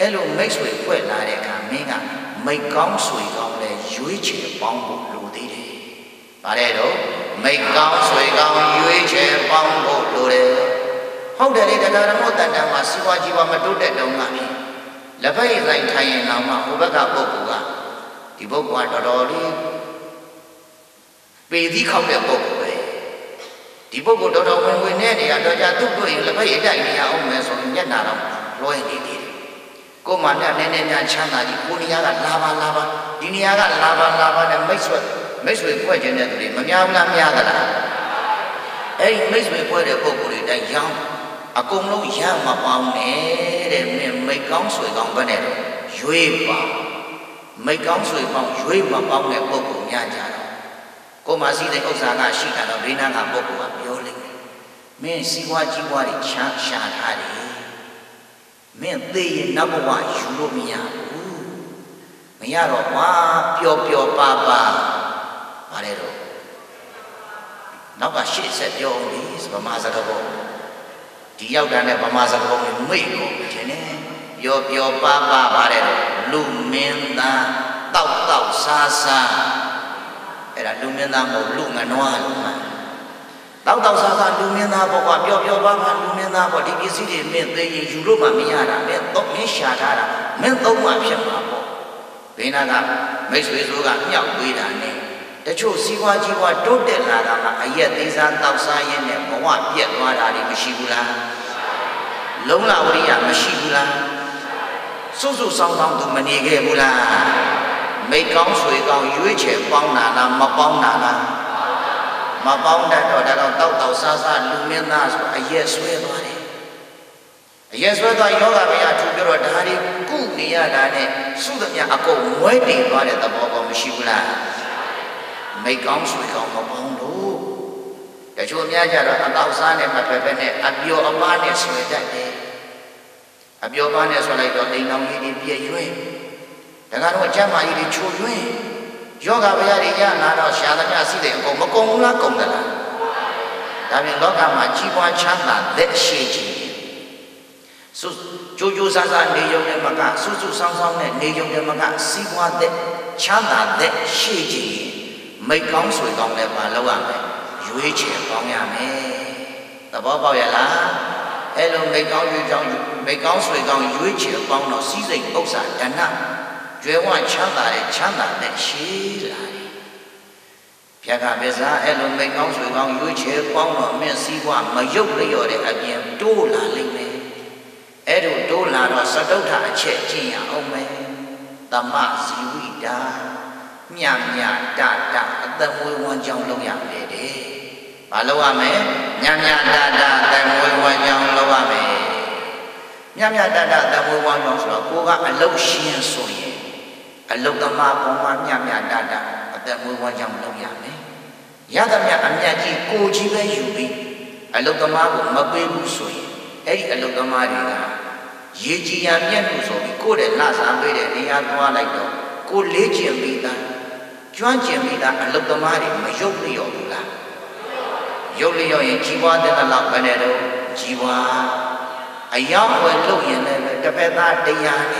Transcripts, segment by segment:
အဲ့လိုမိတ်ဆွေဖွဲ့လာတဲ့အခါမင်းကမိတ်ကောင်းဆွေကောင်းလဲရွေးချယ်ပေါင်းဖို့လိုသေးတယ်။ဗါတဲ့တော့မိတ်ကောင်းဆွေကောင်းရွေးချယ်ပေါင်းဖို့လိုတယ်။ဟုတ်တယ်လေတရားဓမ္မတန်တန်မှာစီးပွားကြီးပွားမတိုးတက်တော့မှပြီ။လက်ဖက်ရည်ဆိုင်ထိုင်ရင်တော့မှဟိုဘက်ကပုဂ္ဂိုလ်ကဒီပုဂ္ဂိုလ်ကတော်တော်လေးပေသီးခောက်တဲ့ပုဂ္ဂိုလ်ပဲ။ဒီပုဂ္ဂိုလ်တော်တော်ဝင်ဝင်နဲ့နေရတော့ကြသူ့တို့ရင်လက်ဖက်ရည်တိုက်နေရအောင်မယ်ဆိုရင်မျက်နာတော့လွှဲနေသေးတယ် ကိုမှနဲ့နည်းနည်းများချမ်းသာကြီးကိုနေရာကလာပါလာပါဒီနေရာကလာပါလာပါနဲ့မိတ်ဆွေမိတ်ဆွေဖွဲ့ခြင်းတဲ့သူတွေမများဘူးလားများသလားအဲ့ဒီမိတ်ဆွေဖွဲ့တဲ့ပုံကိုယ်တွေတိုင်းရောင်းအကုန်လုံးရမပေါင်းနဲ့တဲ့မင်းမိတ်ကောင်းဆွေကောင်းပဲနဲ့တော့ရွေးပါမိတ်ကောင်းဆွေပေါင်းရွေးမပေါင်းတဲ့ပုံကိုများကြတော့ကိုမစီတဲ့ဥစ္စာကရှိတာတော့ဒိနာကပုံကပြောလိမ့်မယ်မင်းစီးပွားကြီးပွားတွေချမ်းရှာထားတယ် မင်းသေရင်နောက်ဘဝယူလို့မရဘူးမရတော့ကွာပျော်ပျော်ပါပါဗါလဲတော့နောက်ကရှေ့ဆက်ပြောအောင်လေဗမာစကားပေါ်ဒီရောက်တာနဲ့ဗမာစကားပေါ်မိတ်ကုန်ခြင်းနဲ့ပျော်ပျော်ပါပါဗါလဲတော့လူမင်းသားတောက်တောက်ဆာဆာအဲ့ဒါလူမင်းသားမဟုတ်လူငနွားလို့မှ တောက်တောက်ဆာဆာလူမင်းသားဘောကပျော်ပျော်ပါပါလူမင်းသားဘောဒီပစ္စည်းတွေမင်းသိရင်ယူလို့မှမရတာမင်းတော့မင်းရှာထားတာမင်းသုံးမှဖြစ်မှာပေါ့ဘေးနာကမိတ်ဆွေဆိုးကမြောက်ပေးတာနဲ့တချို့စီးပွားကြီးပွားတိုးတက်လာတာကအရက်သေးစားတောက်စားရင်းနဲ့ဘဝပြက်သွားတာတွေမရှိဘူးလားလုံးလာဝရိယမရှိဘူးလားစွတ်စွတ်ဆောင်းဆောင်းသူမနေခဲ့ဘူးလားမိတ်ကောင်းဆွေကောင်းရွေးချယ်ပေါင်းတာလားမပေါင်းတာလား မပေါင်းတတ်တော့ဒါတော့တောက်တောက်ဆာဆာလူမင်းသားဆိုအရက်ဆွဲသွားတယ်အရက်ဆွဲသွားယောဂမရထူပြတော့ဒါတွေကုနေရတာနဲ့စုသမျှအကုန်မွဲတင်သွားတဲ့သဘောကောမရှိဘူးလားမိတ်ကောင်းဆွေကောင်းမပေါင်းလို့တချို့များကြတော့အတောက်စားနဲ့မဖက်ဖက်နဲ့အပျော်အပါးနဲ့ဆွေတတ်တယ်အပျော်ပါးနဲ့ဆွလိုက်တော့အိမ်တော်ကြီးတွေပြည့်ရွှဲဒါကတော့ကျမ်းမာကြီးတွေချိုရွှဲ ယောဂဗျာတွေရလာတော့ရှာသမျှစီးတဲ့အကုန်မကုန်ဘူးလားကုန်တယ်လားဒါပြင်လောကမှာကြီးပွားချမ်းသာလက်ရှိခြင်းစုကြိုးကြိုးဆန်းဆန်းနေရုံနဲ့မကစုစုဆောင်းဆောင်းနဲ့နေရုံနဲ့မကစီးပွားတဲ့ချမ်းသာတဲ့ရှိခြင်းမိတ်ကောင်းဆွေကောင်းလည်းပါလောက်ရမယ်ရွေးချယ်ကောင်းရမယ်သဘောပေါက်ရလားအဲ့လိုမိတ်ကောင်းရွေးကောင်းမိတ်ကောင်းဆွေကောင်းရွေးချယ်ပေါင်းတော့စီးစိမ်ဥစ္စာဒဏ ကျွဲဝချမ်းသာတဲ့ချမ်းသာတဲ့ရှိလာတယ်။ဖြတ်ကပစ္စာအဲ့လိုမိတ်ကောင်းဆွေကောင်းရွေးချယ်ပေါင်းတော့မြင့်စည်းပွားမယုတ်လျော့တဲ့အပြင်တိုးလာလိမ့်မယ်။အဲ့လိုတိုးလာတော့စတုထအချက်ကျင့်ရအောင်မယ်။တမဇီဝိတာမြမြတတအသက်မွေးဝမ်းကြောင်းလုပ်ရမယ်တဲ့။ဘာလုပ်ရမလဲ။မြမြတတအသက်မွေးဝမ်းကြောင်းလုပ်ရမယ်။မြမြတတအသက်မွေးဝမ်းကြောင်းဆိုတော့ကိုကအလုတ်ရှင်းဆိုရင် အလုတ်သမားပုံမှန်မြမြတတအသက်မွေးဝမ်းကြောင်းလုပ်ရမယ်။ရသမျှအမြတ်ကြီးကိုကြီးပဲယူပြီးအလုတ်သမားကိုမပေးဘူးဆိုရင်အဲ့ဒီအလုတ်သမားတွေကရေကြီးရမြတ်လို့ဆိုပြီးကိုယ့်ရဲ့လဆာပေးတဲ့နေရာသွားလိုက်တော့ကိုလေးကျင်ပြီးသားကျွမ်းကျင်ပြီးသားအလုတ်သမားတွေမယုတ်လျော်ဘူးလားယုတ်လျော်ရင်ကြီးပွားတဲ့လောက်ပဲနဲ့တော့ကြီးပွားအယောက်ဝယ်လုပ်ရင်လည်းတစ်ဖက်သားတရားနဲ့ဝယ်ရင်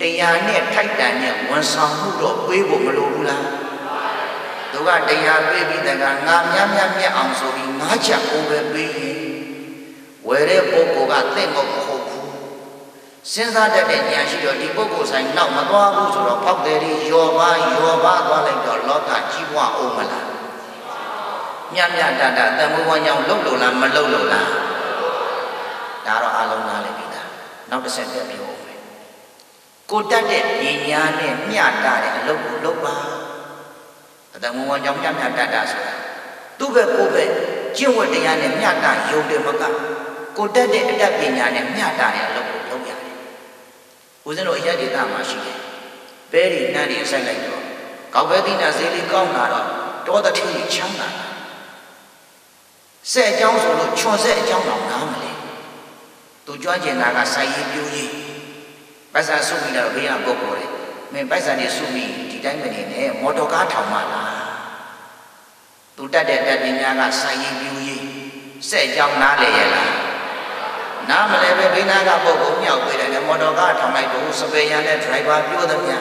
တရားနဲ့ထိုက်တန်နဲ့ဝန်ဆောင်မှုတော့ပေးဖို့မလိုဘူးလားသူကတရားပေးပြီးတကငါများများမြတ်အောင်ဆိုပြီးငါးချက်ကိုပဲပေးရင်ဝယ်တဲ့ပုဂ္ဂိုလ်ကသင့်ဖို့မဟုတ်ဘူးစဉ်းစားတတ်တဲ့ဉာဏ်ရှိတော့ဒီပုဂ္ဂိုလ်ဆိုင်နောက်မသွားဘူးဆိုတော့ဖောက်တယ်ရီယောပါယောပါသွားလိုက်တော့လောကကြီးပွားအောင်မလားမြတ်မြတ်တတ်တတ်တန်ဖိုးဝမ်းကြောင်းလှုပ်လို့လားမလှုပ်လို့လားဒါတော့အလုံးသားလည်းပြီးသားနောက်တစ်ဆက်ပြပြောဦးမယ် ကိုတတ်တဲ့ပညာနဲ့မျှတာတဲ့အလုပ်ကိုလုပ်ပါအတန်ဖိုးဝမ်းကြောင်းမြတ်မြတ်တတ်တာဆိုတာသူ့ဘက်ကိုယ်ဘက်ကျင့်ဝတ်တရားနဲ့မျှတာယုံတယ်မကကိုတတ်တဲ့အတတ်ပညာနဲ့မျှတာတဲ့အလုပ်ကိုလုပ်ရတယ်ဦးဇင်းတို့အရက်ဒေတာမှာရှိတယ်ပဲရီနန်းတွေဆိုင်လိုက်တော့ကောက်ပဲတိနာဈေးလေးကောင်းလာတော့တောတတိချမ်းသာဆက်အကြောင်းဆိုလို့ချွန်ဆက်အကြောင်းတော့နားမလဲသူကြွကျင်တာကစိုက်ရည်ပြိုးရည် ပိုက်ဆံစုမိတော့ဘေးကပုတ်ပေါ်တယ်မင်းပိုက်ဆံနေစုမိဒီတိုင်းမနေနဲ့မော်တော်ကားထောင်မှလားသူတက်တဲ့တက်ပညာကစိုက်ရည်ပြိုးရည်ဆက်အကြောင်းနားလေရလားနားမလဲပဲဘေးနားကပုဂ္ဂိုလ်မြောက်ပေးတယ်လေမော်တော်ကားထောင်လိုက်တော့စပယ်ရန်နဲ့ဒရိုက်ဘာပြောသမျှ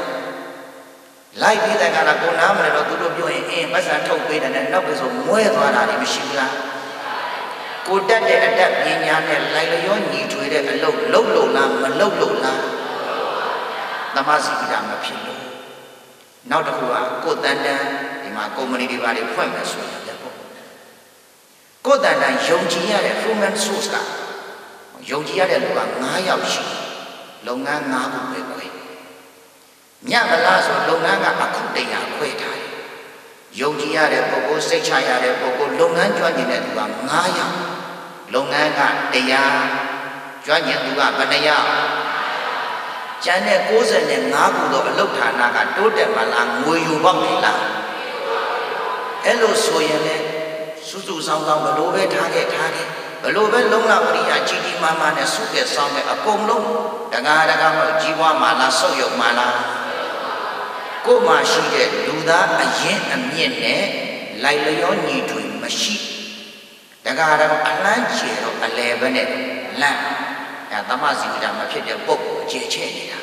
လိုက်ပြီးတဲ့ကလာကိုနားမလဲတော့သူတို့ပြောရင်အင်းပတ်စံထုတ်ပေးတယ်နဲ့နောက်ပြီးဆိုမွဲသွားတာလည်းမရှိဘူးလားကိုတက်တဲ့အတက်ပညာနဲ့လိုက်လျောညီထွေတဲ့အလုပ်လုပ်လို့လားမလုပ်လို့လား သမစီကမဖြစ်လို့နောက်တစ်ခုကကိုတန်တန်ဒီမှာကုမ္ပဏီတွေပါတွေဖွင့်မယ်ဆိုရင်ပေါ့ကိုတန်တန်ယုံကြည်ရတဲ့ human source ကယုံကြည်ရတဲ့လူက9ယောက်ရှိလုပ်ငန်း9ခုပဲခွဲညမလားဆိုလုပ်ငန်းကအခုတရာခွဲထားတယ်ယုံကြည်ရတဲ့ပုဂ္ဂိုလ်စိတ်ချရတဲ့ပုဂ္ဂိုလ်လုပ်ငန်းကျွမ်းကျင်တဲ့သူက9ယောက်လုပ်ငန်းကတရားကျွမ်းကျင်သူကဘယ်နှယောက် ကျန်တဲ့65ခုသောအလုတ်ဌာနကတိုးတက်မလားငွေယူပေါက်နေလားအဲ့လိုဆိုရင်လည်းစုစုဆောင်ဆောင်ဘလို့ပဲထားခဲ့ထားခဲ့ဘလို့ပဲလုံလဝရိယကြီးကြီးမားမားနဲ့စုခဲ့ဆောင်ခဲ့အကုန်လုံးတကားတကားမကြီးပွားမှလားဆုတ်ယုံမှလားကိုယ်မှာရှိတဲ့လူသားအရင်အမြင့်နဲ့လိုက်လျောညီထွေမရှိတကားတော့အလန်းကျဲတော့အလဲပဲနဲ့လန့် အဲသမစီကတာမဖြစ်တဲ့ပုံကိုအခြေချဲနေတာ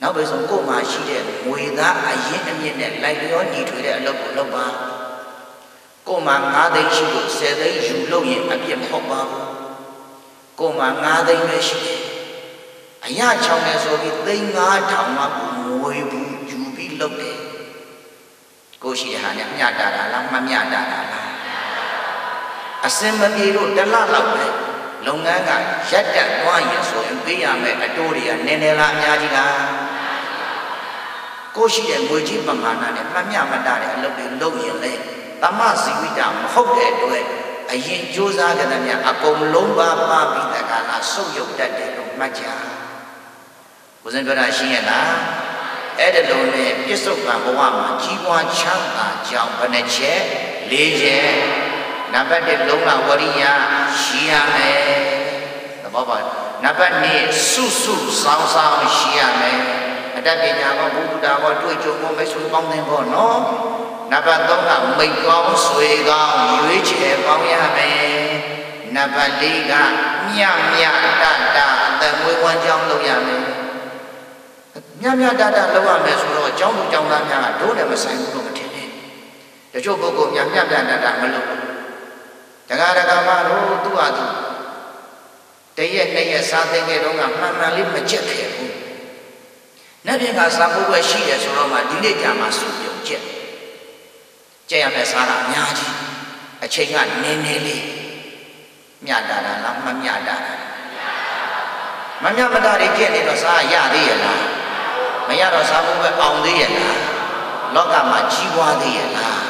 နောက်ပဲဆိုကိုယ်မှာရှိတဲ့ငွေသားအရင်အမြင့်နဲ့လိုက်လျောညီထွေတဲ့အလုပ်ကိုလုပ်ပါကိုယ်မှာ9သိန်းရှိလို့10သိန်းယူလို့ရင်အပြစ်မဟုတ်ပါဘူးကိုယ်မှာ9သိန်းပဲရှိတယ်အရာချောင်းနေဆိုပြီးသိန်း9000မှငွေဘူးယူပြီးလုပ်တယ်ကိုရှိတဲ့ဟာနဲ့မျှတာတာလားမမျှတာတာလားအစင်မပြေလို့တစ်လလောက်ပဲ လုပ်ငန်းကရက်တက်သွားရင်ဆိုရင်ပေးရမယ်အတိုးတွေကနည်းနည်းလားအများကြီးလားကိုရှိတဲ့ငွေကြီးပမာဏနဲ့မမျှမတတဲ့အလုပ်တွေလုပ်ရင်လေသမဇီဝိတမဟုတ်တဲ့အတွက်အရင်ကြိုးစားကြတဲ့မြအကုန်လုံးပါပါပြီးတကလားစုပ်ယုတ်တတ်တယ်လို့မှတ်ကြ။ကိုစင်ပြောတာရှင်းရဲ့လား။အဲ့ဒီလိုနဲ့ပြစ္ဆုတ်ကဘဝမှာကြီးပွားချမ်းသာကြောင်းဘယ်နှချက်၄ချက် နံပါတ်1လုံးလာဝရိယရှိရမယ်။သဘောပေါက်။နံပါတ်2စုစုဆောင်းဆောင်းရှိရမယ်။အတတ်ပညာကောဘုဒ္ဓတာကောတွေ့ကြုံကောမိတ်ဆွေပေါင်းသင်ဖို့နော်။နံပါတ်3ကမိတ်ကောင်းဆွေကောင်းရွေးချယ်ပေါင်းရမယ်နံပါတ်4ကမြမြတတအသက်မွေးဝမ်းကြောင်းလုပ်ရမယ်မြမြတတလုပ်ရမယ်ဆိုတော့အကြောင်းသူအကြောင်းသားများကတို့လည်းမဆိုင်ဘူးလို့မထင်နဲ့တချို့ပုဂ္ဂိုလ်များမြမြတတမလုပ်ဘူး တက္ကရာကမတို့သူ့ဟာသူတရက်နှစ်ရက်စားသိခဲ့တော့ကမှန်မှန်လေးမကြက်ခဲ့ဘူး။နေ့ပြင်ကစားဖို့ပဲရှိတယ်ဆိုတော့မှဒီနေ့ကြာမှစုပြုံကြက်။ကြက်ရမယ့်စားတာအများကြီးအချိန်ကနည်းနည်းလေးမြတ်တာလားမမြတ်တာမမြတ်မတာတွေကြက်နေတော့စားရသေးရဲ့လားမရတော့စားဖို့ပဲအောင်သေးရဲ့လားလောကမှာကြီးပွားသေးရဲ့လား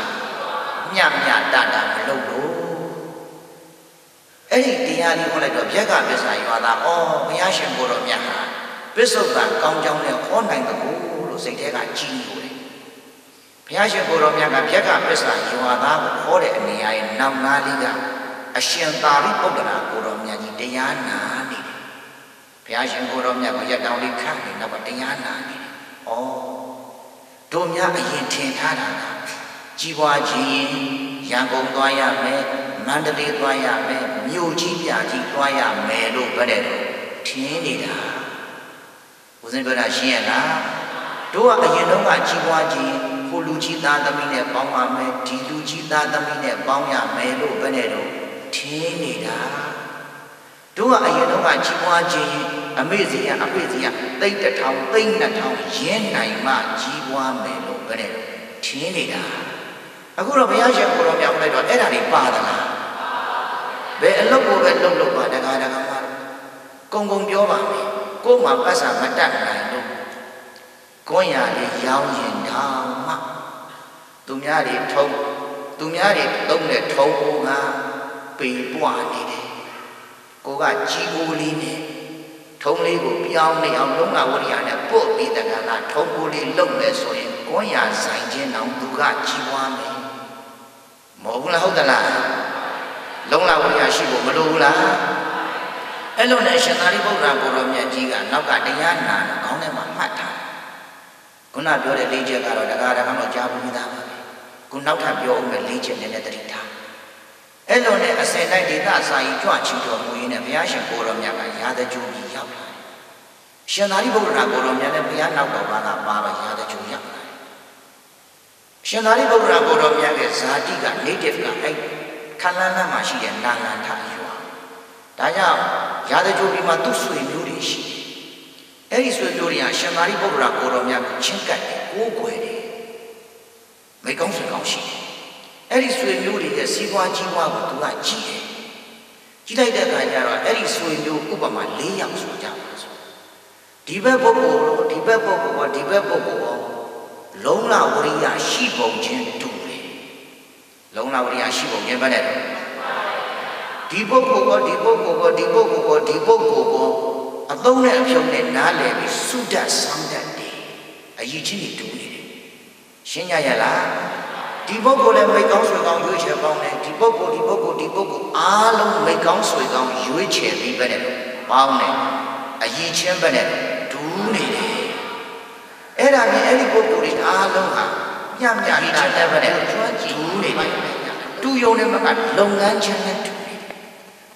မြတ်မြတ်တတာမလုပ်လို့ အဲ့ဒီတရားလေးဟောလိုက်တော့ဗျက်ကပစ္စာရွာသားဩဘုရားရှင်ကိုတော်မြတ်ဟာပစ္စုပန်ကောင်းကြောင်းနဲ့ဟောနိုင်တယ်လို့စိတ်ထဲကကြီးလို့ဘုရားရှင်ကိုတော်မြတ်ကဗျက်ကပစ္စာယွာသားကိုဟောတဲ့အနေအရဲ့နောက်နာလေးကအရှင်သာရိပုတ္တရာကိုတော်မြတ်ကြီးတရားနာနေတယ်ဘုရားရှင်ကိုတော်မြတ်ကိုရက်တောင်လေးခန့်နေတော့တရားနာနေတယ်ဩတို့များအရင်ထင်ထားတာကကြီးပွားခြင်းရန်ကုန်သွားရမယ် မန္တလေးသွားရမယ်မြို့ကြီးပြကြီးသွားရမယ်လို့ပြောတဲ့တော့ထင်နေတာဦးဇင်းပြောတာရှင်းရလားတို့ကအရင်တော့ကကြီးပွားခြင်းဟိုလူကြီးသားသမီးနဲ့ပေါင်းရမယ်ဒီလူကြီးသားသမီးနဲ့ပေါင်းရမယ်လို့ဘယ်နဲ့တော့ထင်းနေတာတို့ကအရင်တော့ကကြီးပွားခြင်းအမေစီကအဖေစီကသိမ့်တစ်ထောင်သိမ့်နှစ်ထောင်ရင်းနိုင်မှကြီးပွားမယ်လို့ဘယ်နဲ့တော့ထင်းနေတာအခုတော့ဘုရားရှင်ကိုတော်မြောက်လိုက်တော့အဲ့ဒါတွေပါသလား ဘယ်အလုပ်ကိုပဲလုပ်လို့ပါတကားတကားပါကုံကုံပြောပါမယ်ကို့မှာပတ်စာမတတ်နိုင်လို့ကွန်ရလေးရောင်းရင်တောင်မှသူများတွေထုံးသူများတွေသုံးတဲ့ထုံးပုံကပေပွားနေတယ်ကိုကကြီးကိုလေးနဲ့ထုံးလေးကိုပြောင်းနေအောင်လုံးလာဝရိယနဲ့ပုတ်ပြီးတကယ်လားထုံးကိုလေးလုံမဲ့ဆိုရင်ကွန်ရဆိုင်ခြင်းတောင်သူကကြီးပွားမယ်မဟုတ်ဘူးလားဟုတ်သလား လုံးလာဝရိယရှိဖို့မလိုဘူးလားအဲ့လိုနဲ့ရှင်သာရိပုတ္တရာကိုရောမြတ်ကြီးကနောက်ကတရားနာခေါင်းထဲမှာမှတ်ထားခုနပြောတဲ့လေးချက်ကတော့တကားတကားတော့ကြားပြီးသားပါပဲခုနောက်ထပ်ပြောအောင်မယ်လေးချက်နည်းနည်းသတိထားအဲ့လိုနဲ့အစင်တိုင်းဒေသစာကြီးကြွချီတော်မူရင်းနဲ့ဘုရားရှင်ကိုရောမြတ်ကရာဇကြိုးကြီးရောက်လာတယ်။ရှင်သာရိပုတ္တရာကိုရောမြတ်နဲ့ဘုရားနောက်တော်ဘာသာပါတော့ရာဇကြိုးရောက်လာတယ်။ရှင်သာရိပုတ္တရာကိုရောမြတ်ရဲ့ဇာတိက native ကအဲ့ ခန္ဓာနာမှာရှိတဲ့နာလန္ထရွာ။ဒါကြောင့်ရာဇကြိုးပြီးမှသူ့ဆွေမျိုးတွေရှိတယ်။အဲ့ဒီဆွေမျိုးတွေကရှင်သာရိပုတ္တရာကိုရောမြတ်ကိုချင်းကပ်တယ်ကိုးကွယ်တယ်။မိကောင်းဆွေကောင်းရှိတယ်အဲ့ဒီဆွေမျိုးတွေရဲ့စီးပွားကြီးပွားကိုသူကကြည့်တယ်ကြည့်လိုက်တဲ့အခါကျတော့အဲ့ဒီဆွေမျိုးဥပမာ၄ယောက်ဆိုကြပါစို့ဒီဘက်ပုဂ္ဂိုလ်ရောဒီဘက်ပုဂ္ဂိုလ်ရောဒီဘက်ပုဂ္ဂိုလ်ရောလုံးလဝရိယရှိပုံချင်းတူတယ် လုံးလဝရိယရှိပုံချင်းပဲနဲ့ဒီပုဂ္ဂိုလ်ရောဒီပုဂ္ဂိုလ်ရောဒီပုဂ္ဂိုလ်ရောဒီပုဂ္ဂိုလ်ရောအသုံးနဲ့အဖြုံနဲ့နားလည်ပြီးစုတတ်ဆောင်းတတ်တယ်အရေးချင်းတွေတူနေတယ်ရှင်းကြရလားဒီပုဂ္ဂိုလ်လည်းမိတ်ကောင်းဆွေကောင်းရွေးချယ်ကောင်းတယ်ဒီပုဂ္ဂိုလ်ဒီပုဂ္ဂိုလ်ဒီပုဂ္ဂိုလ်အားလုံးမိတ်ကောင်းဆွေကောင်းရွေးချယ်ပြီးပဲနဲ့ပေါင်းတယ်အည်ချင်းပဲနဲ့ဒူးနေတယ်အဲ့ဒါကြီးအဲ့ဒီပုဂ္ဂိုလ်တွေအားလုံးဟာ ညံ့ညံ့တာတဲ့ပဲနဲ့ကျွမ်းကြည့်ဒူးနေတယ်တူယုံနဲ့မကလုပ်ငန်းချင်းနဲ့တူနေတယ်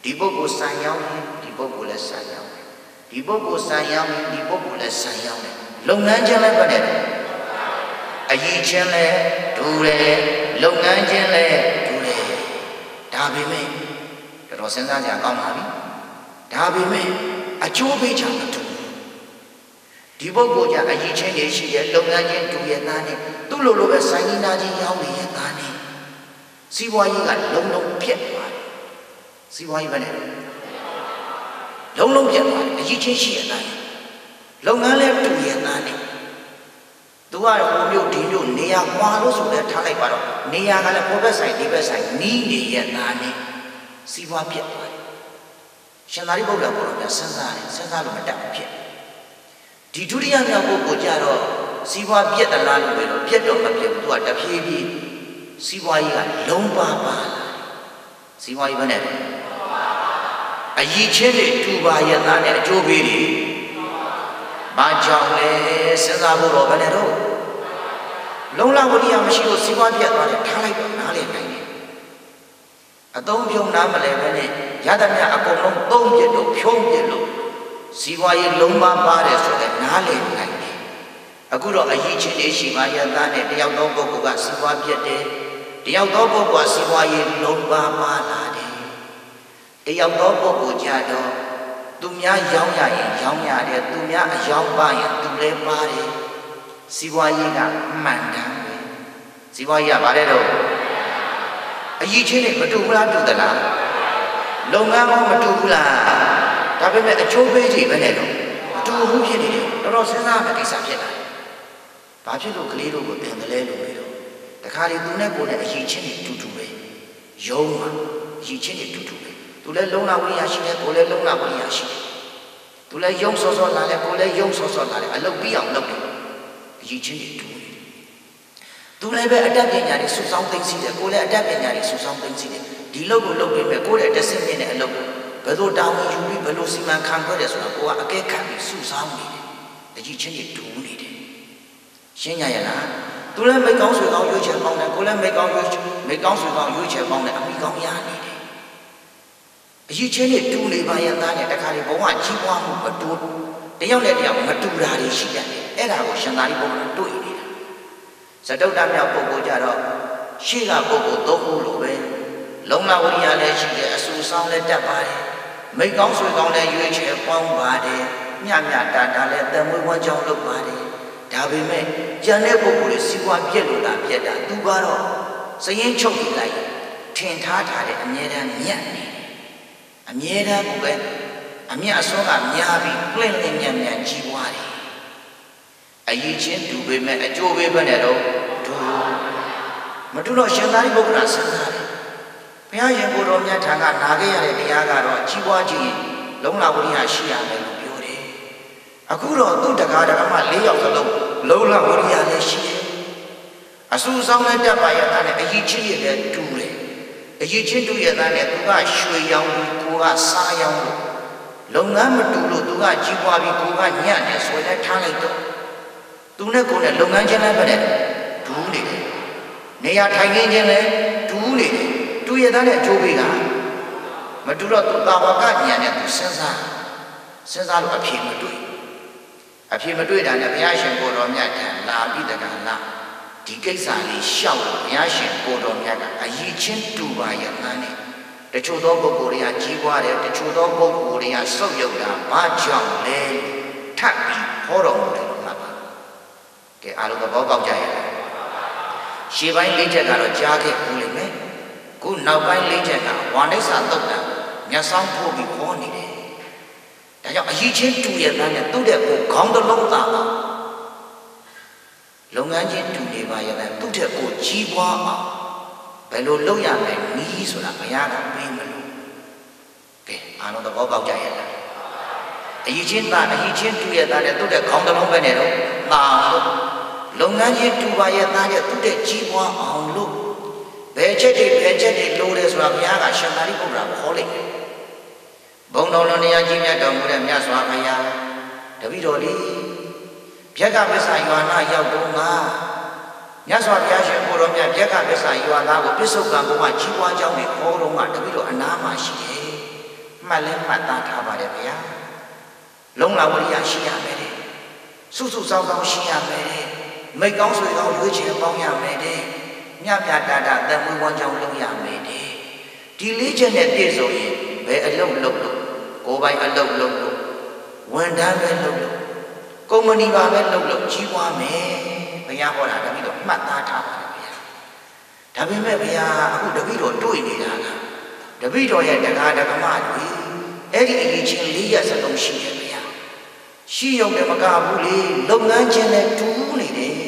ဒီပုဂ္ဂိုလ်ဆံရောက်ရင်ဒီပုဂ္ဂိုလ်လည်းဆံရောက်တယ်ဒီပုဂ္ဂိုလ်ဆံရောက်ရင်ဒီပုဂ္ဂိုလ်လည်းဆံရောက်တယ်လုပ်ငန်းချင်းလည်းပဲနဲ့အည်ချင်းလည်းဒူတယ်လုပ်ငန်းချင်းလည်းဒူတယ်ဒါပေမဲ့တော်တော်စဉ်းစားကြကောင်းပါပြီဒါပေမဲ့အကျိုးပေးချင်မတူ ဒီပုဂ္ဂိုလ်ကြအည်ချင်းတွေရှိတယ်လုပ်ငန်းချင်းဒူရဲ့သားနဲ့သူ့လိုလိုပဲဆိုင်ကြီးနာကြီးရောက်နေတဲ့သားနဲ့စီးပွားရေးကလုံလုံပြက်သွားတယ်စီးပွားရေးပဲနဲ့လုံလုံပြက်သွားတယ်အည်ချင်းရှိရဲ့သားနဲ့လုပ်ငန်းလည်းဒူရဲ့သားနဲ့သူကဟိုမျိုးဒီမျိုးနေရာကွာလို့ဆိုလဲထားလိုက်ပါတော့နေရာကလည်းဟိုဘက်ဆိုင်ဒီဘက်ဆိုင်နီးနေရဲ့သားနဲ့စီးပွားပြက်သွားတယ်ရှင်သာရိပုတ္တရာဘုရားစဉ်းစားတယ်စဉ်းစားလို့မတတ်ဘူးဖြစ် ဒီဒုတိယမြောက်ပုဂ္ဂိုလ်ကြတော့စီးပွားပြက်သလားလို့ပြောတော့ပြက်တော့မပြက်ဘူးသူကတဖြည်းဖြည်းစီးပွားရေးကလုံးပါပါလာစီးပွားရေးဘယ်နဲ့အည်ချင်းတွေတူပါရဲ့သားနဲ့အကျိုးပေးတယ်ဘာကြောင့်လဲစဉ်းစားဖို့တော့ဘယ်နဲ့တော့လုံလဝရိယမရှိလို့စီးပွားပြတ်သွားတယ်ထားလိုက်တော့နားလည်နိုင်တယ်အသုံးပြုံနားမလဲပဲနဲ့ရသမျှအကုန်လုံးသုံးပြလို့ဖြုံးပြလို့ စီးပွားရေးလုံးပါပါတယ်ဆိုတဲ့နားလည်နိုင်တယ်အခုတော့အရေးချင်းလေးရှိမှယသနဲ့တယောက်သောပုဂ္ဂိုလ်ကစီးပွားပြတ်တယ်တယောက်သောပုဂ္ဂိုလ်ကစီးပွားရေးလုံးပါပါလာတယ်တယောက်သောပုဂ္ဂိုလ်ကြတော့သူများရောင်းရရင်ရောင်းရတယ်သူများအယောင်းပါရင်သူလည်းပါတယ်စီးပွားရေးကမှန်တယ်ပဲစီးပွားရေးကဘာလဲတော့အရေးချင်းတွေမတူဘူးလားတူသလားလုပ်ငန်းကောမတူဘူးလား ဒါပေမဲ့အချိုးပေးကြီးပဲနဲ့တော့မတူဘူးဖြစ်နေတယ်တော်တော်စဉ်းစားမယ့်ကိစ္စဖြစ်လာတယ်ဘာဖြစ်လို့ကလေးတို့ကိုတင်တယ်လဲလို့ပြောတခါလေသူနဲ့ကိုယ်နဲ့အရေးချင်းတွေတူတူပဲယုံမှာအရေးချင်းတွေတူတူပဲသူလည်းလုံလာဝိရိယရှိတယ်ကိုယ်လည်းလုံလာဝိရိယရှိတယ်သူလည်းယုံစောစောလာတယ်ကိုယ်လည်းယုံစောစောလာတယ်အလုပ်ပြီးအောင်လုပ်တယ်အရေးချင်းတွေတူတယ်သူလည်းပဲအတတ်ပညာတွေစုဆောင်းသိသိတယ်ကိုယ်လည်းအတတ်ပညာတွေစုဆောင်းသိသိတယ်ဒီလုပ်ကိုလုပ်ပြီးပဲကိုယ်ရဲ့တက်ဆင့်မြင့်တဲ့အလုပ်ကို ဘယ်လိုတောင်းယူပြီးဘယ်လိုစီမံခန့်ခွဲတယ်ဆိုတာကိုကအကဲခတ်ပြီးစုဆောင်းနေတယ်အရေးချင်းတွေတူနေတယ်ရှင်းကြရလားသူလည်းမိကောင်းဆွေကောင်းရွေးချယ်ပေါင်းတယ်ကိုယ်လည်းမိကောင်းရွေးမိကောင်းဆွေကောင်းရွေးချယ်ပေါင်းတယ်အမိကောင်းရနေတယ်အရေးချင်းတွေတူနေပါရဲ့သားနဲ့တခါလေဘဝကြီးပွားမှုမတူတယောက်နဲ့တယောက်မတူတာတွေရှိတယ်အဲ့ဒါကိုရှင်သာရိပုတ္တရာတွေ့နေတာဇတုတ္တမြောက်ပုဂ္ဂိုလ်ကြတော့ရှေ့ကပုဂ္ဂိုလ်သုံးခုလိုပဲလုံလဝိရိယလည်းရှိတယ်အဆူဆောင်လည်းတတ်ပါတယ် မိကောင်းဆွေကောင်းလည်းရွေးချယ်ပေါင်းပါတယ်ညညတာတာလည်းတမွေးဝမ်းကြောင်းလုပ်ပါတယ်ဒါပေမဲ့ကြံတဲ့ပုဂ္ဂိုလ်တွေစီးပွားပြက်လို့လားပြက်တာသူကတော့စရင်ချုပ်ပြလိုက်ထင်ထားထားတဲ့အမြဲတမ်းညံ့နေအမြဲတမ်းကိုပဲအမြတ်အစွန်းကများပြီးပြင့်လင်းမြန်မြန်ကြီးပွားတယ်အရေးချင်းတူပေမဲ့အကျိုးပေးပဲနဲ့တော့ဒူမတူတော့ရှင်သာရိပုတ္တရာစဉ်းစားတယ် ဘုရားရှင်ကိုယ်တော်မြတ်ထံကနာခဲ့ရတဲ့တရားကတော့ကြီးပွားခြင်းလုံလဝိရိယရှိရမယ်လို့ပြောတယ်အခုတော့သူ့တကားတကမှ၄ယောက်စလုံးလုံလဝိရိယလည်းရှိတယ်အဆူဆောင်နဲ့တက်ပါရတာနဲ့အရေးချင်းရလည်းတူတယ်အရေးချင်းတူရတဲ့နဲ့သူကရွှေရောင်ပြီးကိုကစားရောင်လို့လုပ်ငန်းမတူလို့သူကကြီးပွားပြီးကိုကညံ့တယ်ဆိုရင်ထားလိုက်တော့သူနဲ့ကိုနဲ့လုပ်ငန်းချင်းလည်းပဲဒူးနေတယ်နေရာထိုင်ခင်းချင်းလည်းဒူးနေတယ် တူရတဲ့ကျိုးပေးကမတူတော့သူတာဝကဉာဏ်နဲ့သူစဉ်းစားစဉ်းစားလို့အဖြေမတွေ့အဖြေမတွေ့တာနဲ့ဘုရားရှင်ကိုတော်မြတ်ထံလာပြီးတကလားဒီကိစ္စလေးရှောက်လို့ဘုရားရှင်ကိုတော်မြတ်ကအရေးချင်းတူပါရဲ့သားနဲ့တချို့သောပုဂ္ဂိုလ်တွေကကြီးပွားတယ်တချို့သောပုဂ္ဂိုလ်တွေကဆုတ်ယုတ်တာဘာကြောင့်လဲထပ်ပြီးဟောတော်မူတယ်လို့မှတ်ပါကဲအားလုံးသဘောပေါက်ကြရဲ့ရှေးပိုင်းလေးချက်ကတော့ကြားခဲ့ဘူးလိမ့်မယ် ခုနောက်ပိုင်းလေးချက်ကဝါနိစ္စသုတ်တံမျက်စောင်းဖို့ပြီးဟောနေတယ်ဒါကြောင့်အရေးချင်းတူရဲ့သားနဲ့သူ့တဲ့ကိုခေါင်းတစ်လုံးသားအောင်လုပ်ငန်းချင်းတူနေပါရဲ့သူ့တဲ့ကိုကြီးပွားအောင်ဘယ်လိုလုပ်ရမလဲနီးဆိုတာဘုရားကပေးမလို့ကဲအားလုံးသဘောပေါက်ကြရဲ့လားအရေးချင်းသားအရေးချင်းတူရဲ့သားနဲ့သူ့တဲ့ခေါင်းတစ်လုံးပဲနဲ့တော့သာလို့လုပ်ငန်းချင်းတူပါရဲ့သားနဲ့သူ့တဲ့ကြီးပွားအောင်လို့ ဘယ်ချက်တွေဘယ်ချက်တွေလိုတယ်ဆိုတာဘုရားကရှင်သာရိပုတ္တရာခေါ်လိုက်တယ်ဘုံတော်လုံးတရားကြီးမြတ်တော်မူတဲ့မြတ်စွာဘုရားတပည့်တော်လေးဗျက်ကပစ္စယွာနာရောက်တော့ငါမြတ်စွာဘုရားရှင်ကိုတော်မြတ်ဗျက်ကပစ္စယွာနာကိုပစ္စုပန်ဘုရားကြီးပွားကြောင်းနဲ့ခေါ်တော့ငါတပည့်တော်အနာမှာရှိတယ်မှတ်လဲမှတ်သားထားပါတယ်ဗျာလုံလဝရိယရှိရမယ်တဲ့စုစုဆောင်းဆောင်းရှိရမယ်တဲ့မိတ်ကောင်းဆွေကောင်းရွေးချယ်ပေါင်းရမယ်တဲ့ မြတ်မြတ်တာတာတန်မွေးဝမ်းကြောင်းလုပ်ရမယ်တဲ့ဒီလေးချက်နဲ့ပြည့်စုံရင်ဘယ်အလုပ်လုပ်လို့ကိုယ်ပိုင်အလုပ်လုပ်လို့ဝန်ထမ်းပဲလုပ်လို့ကုမ္ပဏီပါပဲလုပ်လို့ကြီးပွားမယ်ဘုရားဟောတာတပည့်တော်မှတ်သားထားပါတယ်ဗျာဒါပေမဲ့ဗျာအခုတပည့်တော်တွေ့နေတာကတပည့်တော်ရဲ့တရားဓမ္မတွေအဲ့ဒီအရေးချင်းလေးရစလုံးရှိတယ်ဗျာရှိရုံနဲ့မကဘူးလေလုပ်ငန်းချင်းနဲ့တူးနေတယ်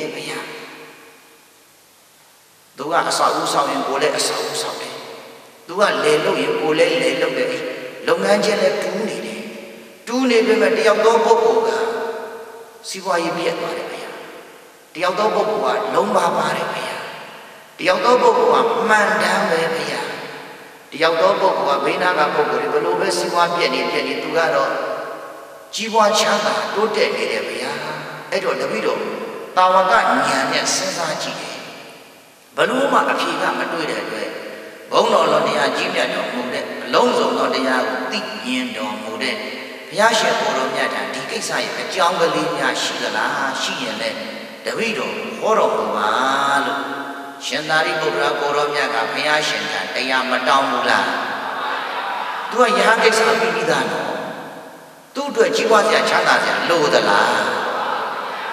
ဗျာသူကအစာဦးဆောင်ရင်ကိုယ်လည်းအစာဦးဆောင်တယ်သူကလေလို့ရင်ကိုယ်လည်းလေလို့တယ်လုပ်ငန်းချင်းလည်းတူးနေတယ်တူးနေပေမဲ့တယောက်သောပုဂ္ဂိုလ်ကစီးပွားရေးပြည့်သွားတယ်ဗျာတယောက်သောပုဂ္ဂိုလ်ကလုံးပါပါတယ်ဗျာတယောက်သောပုဂ္ဂိုလ်ကမှန်တမ်းပဲဗျာတယောက်သောပုဂ္ဂိုလ်ကဘိနာကပုဂ္ဂိုလ်တွေဘလို့ပဲစီးပွားပြည့်နေပြည့်နေသူကတော့ကြီးပွားချမ်းသာတိုးတက်နေတယ်ဗျာအဲ့တော့တပည့်တော်တာဝကဉာဏ်နဲ့စဉ်းစားကြည့်တယ် ဘလို့မှအဖြေကမတွေ့တဲ့အတွက်ဘုံတော်တော်တရားကြီးမြတ်တော်မူတဲ့အလုံးစုံသောတရားကိုသိမြင်တော်မူတဲ့ဘုရားရှင်ကိုယ်တော်မြတ်ထံဒီကိစ္စရဲ့အကြောင်းကလေးများရှိသလားရှိရင်လည်းတပည့်တော်ဟောတော်မူပါလို့ရှင်သာရိပုတ္တရာကိုယ်တော်မြတ်ကဘုရားရှင်ထံတရားမတောင်းဘူးလားသူကယဟန်ကိစ္စပြီးပြီးသားနော်သူ့အတွက်ကြီးပွားစရာချမ်းသာစရာလိုသလား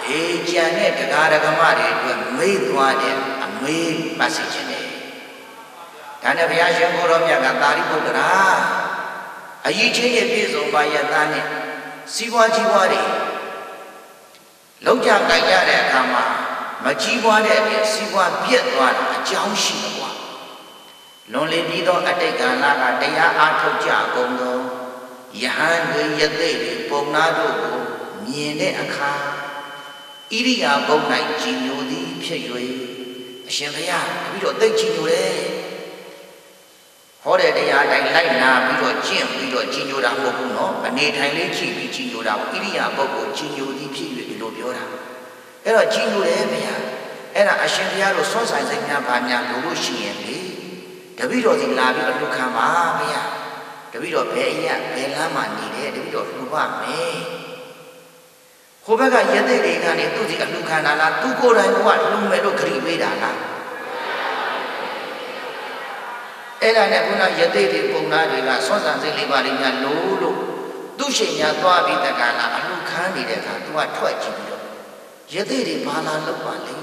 အေးကြံတဲ့တရားဓမ္မတွေအတွက်မေ့သွားတဲ့အ မေးပတ်စီခြင်းတယ်ဒါနဲ့ဘုရားရှင်ကိုရောမြတ်ကသာရိပုတ္တရာအရေးချင်းရဲ့ပြည့်စုံပါရဲ့သားနဲ့စီးပွားကြီးပွားတွေလောက်ကြကြိုက်ရတဲ့အခါမှာမကြီးပွားတဲ့အပြင်စီးပွားပြက်သွားတာအကြောင်းရှိတယ်ကွာလွန်လေပြီးသောအတိတ်ကလာကတရားအားထုတ်ကြကုန်သောယဟန်တွေယသိတွေပုံနာတို့ကိုမြင်တဲ့အခါဣရိယာပုတ်၌ကြည်ညိုသည်ဖြစ်၍ အရှင်ဘုရားပြီးတော့သိကြည်ညိုတယ်ဟောတဲ့တရားတိုင်းလိုက်နာပြီးတော့ကျင့်ပြီးတော့ကြီးညိုတာမဟုတ်ဘူးနော်အနေထိုင်လေးကြည့်ပြီးကြီးညိုတာဣရိယာပုတ်ကိုကြီးညိုသည်ဖြစ်၍ဒီလိုပြောတာအဲ့တော့ကြီးညိုတယ်ဘုရားအဲ့ဒါအရှင်ဘုရားတို့ဆွမ်းဆိုင်စိတ်များပါများလို့လို့ရှိရင်လေတပည့်တော်စီလာပြီးအလုခံပါဘုရားတပည့်တော်ဘယ်အရာဘယ်လမ်းမှာနေတယ်တပည့်တော်လူပါမယ် ဟိုဘက်ကရတဲ့တွေကနေသူ့စီအလူခံတာလားသူကိုယ်တိုင်ကလူမယ်လို့ခရီးပေးတာလားအဲ့ဒါနဲ့ခုနရတဲ့တွေပုံနာတွေကစောစံစိတ်လေးပါးလေးများလို့လို့သူ့ရှင်ညာသွားပြီးတက္ကလာအလူခံနေတဲ့အခါသူကထွက်ကြည့်ပြီးတော့ရတဲ့တွေဘာလာလောက်ပါလဲ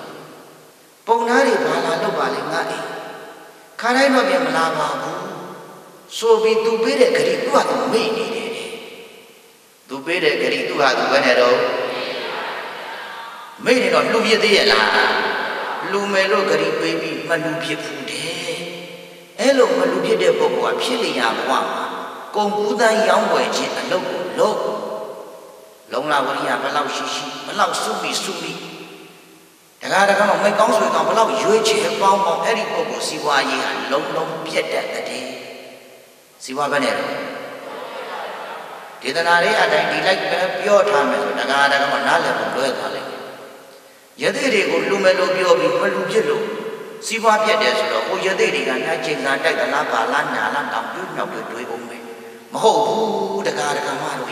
ပုံနာတွေဘာလာလောက်ပါလဲငါအိမ်ခါတိုင်းတော့ပြန်မလာပါဘူးဆိုပြီးသူပေးတဲ့ဂရီသူ့ဟာသူမေ့နေတယ်သူပေးတဲ့ဂရီသူ့ဟာသူပဲနဲ့တော့ မေ့နေတော့လှူပြသေးရဲ့လားလူမယ်လို့ဂရီပေးပြီးမလူဖြစ်ဘူးတဲ့အဲ့လိုမလူဖြစ်တဲ့ပုဂ္ဂိုလ်ကဖြစ်လျာဘဝမှာကုံကူးတန်းရောင်းဝယ်ခြင်းအလုပ်ကိုလုပ်လုံလာဝရိယဘလောက်ရှိရှိဘလောက်စုပြီးစုပြီးတကားတကားတော့မိတ်ကောင်းဆွေကောင်းဘလောက်ရွေးချယ်ပေါင်းပေါင်းအဲ့ဒီပုဂ္ဂိုလ်စီးပွားရေးဟာလုံးလုံးပြတ်တတ်တဲ့စီးပွားပဲနဲ့တော့ဒေသနာလေးအတိုင်းဒီလိုက်ပဲပြောထားမယ်ဆိုတကားတကားမှနားလည်ဖို့လွဲသွားလိမ့်မယ် ယသိတွေကိုလူမယ်လို့ပြောပြီးမလူဖြစ်လို့စီးပွားပြက်တယ်ဆိုတော့ဟိုရသေးတွေကညာချိန်စာတိုက်သလားပါလားညာလားတောင်ပြုတ်မြောက်ပြုတ်တွေးအောင်မယ်မဟုတ်ဘူးတကားတကားမတို့